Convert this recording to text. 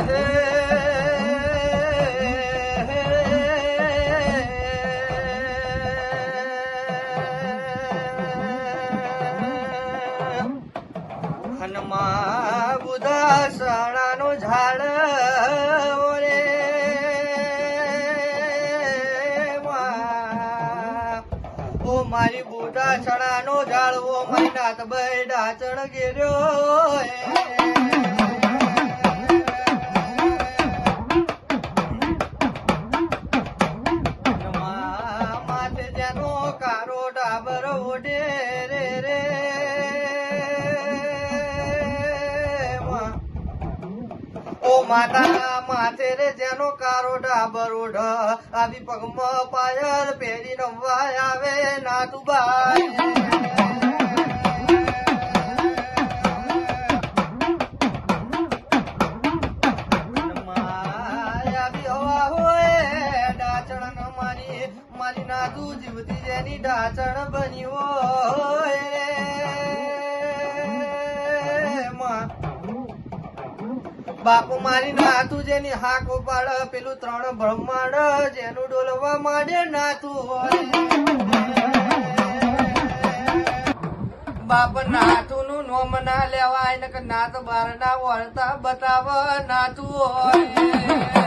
મારી ઝાડ ઓ મારી નાત ભાઈ ડાચણ ગેર્યો ઓ માતા માથે જેનો કારો ડાબર ઓઢ આવી પગમાં પાયર પહેરી રમવા આવે નાતુબાઈ મારી મારી નાતુ જીવતી જેની ડાચણ બની હોય બાપુ મારી નાતું જેની હાક ઉપાડ પેલું ત્રણ બ્રહ્માંડ જેનું ડોલવા માંડે નાતું હોય બાપ નાતું નું નોમ ના લેવાય ને નાત બાર ના વળતા બતાવ નાતું હોય